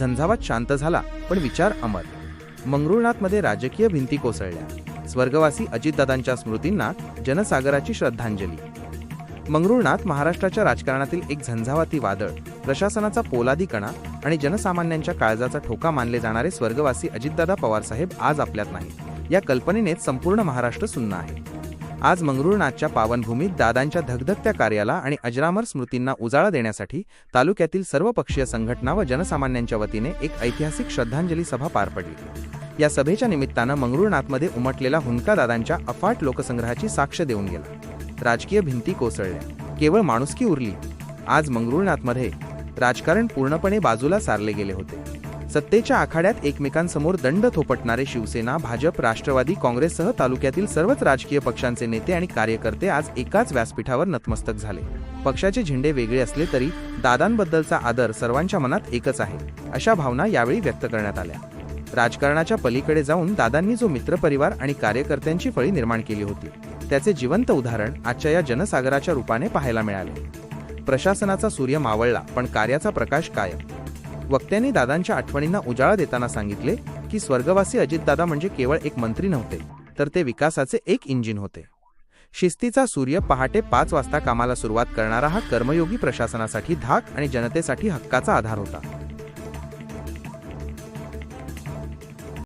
झंझावात शांत झाला पण विचार अमर. मंगरुळनाथमध्ये राजकीय भिंती कोसळल्या. स्वर्गवासी अजितदादांच्या स्मृतींना जनसागराची श्रद्धांजली. मंगरुळनाथ महाराष्ट्राच्या राजकारणातील एक झंझावाती वादळ प्रशासनाचा पोलादी कणा आणि जनसामान्यांच्या काळजाचा ठोका मानले जाणारे स्वर्गवासी अजितदादा पवारसाहेब आज आपल्यात नाही या कल्पनेनेच संपूर्ण महाराष्ट्र सुन्न आहे. आज मंगरुळनाथच्या पावनभूमीत दादांच्या धगधगत्या कार्याला आणि अजरामर स्मृतींना उजाळा देण्यासाठी तालुक्यातील सर्वपक्षीय संघटना व जनसामान्यांच्या वतीने एक ऐतिहासिक श्रद्धांजली सभा पार पडली. या सभेच्या निमित्तानं मंगरुळनाथमध्ये उमटलेला हुंका दादांच्या अफाट लोकसंग्रहाची साक्ष देऊन गेला. राजकीय भिंती कोसळल्या. केवळ माणुसकी उरली. आज मंगरुळनाथमध्ये राजकारण पूर्णपणे बाजूला सारले गेले होते. सत्तेच्या आखाड्यात एकमेकांसमोर दंड थोपटणारे शिवसेना भाजप राष्ट्रवादी काँग्रेससह तालुक्यातील सर्वच राजकीय पक्षांचे नेते आणि कार्यकर्ते आज एकाच व्यासपीठावर नतमस्तक झाले. पक्षाचे झेंडे वेगळे असले तरी दादांबद्दलचा आदर सर्वांच्या मनात एकच आहे अशा भावना यावेळी व्यक्त करण्यात आल्या. राजकारणाच्या पलीकडे जाऊन दादांनी जो मित्रपरिवार आणि कार्यकर्त्यांची फळी निर्माण केली होती त्याचे जिवंत उदाहरण आजच्या या जनसागराच्या रूपाने पाहायला मिळाले. प्रशासनाचा सूर्य मावळला पण कार्याचा प्रकाश कायम. वक्त्यांनी दादांच्या आठवणींना उजाळा देताना सांगितले की स्वर्गवासी अजितदादा म्हणजे केवळ एक मंत्री नव्हते तर ते विकासाचे एक इंजिन होते. शिस्तीचा सूर्य पहाटे पाच वाजता कामाला सुरुवात करणारा हा कर्मयोगी प्रशासनासाठी धाक आणि जनतेसाठी हक्काचा आधार होता.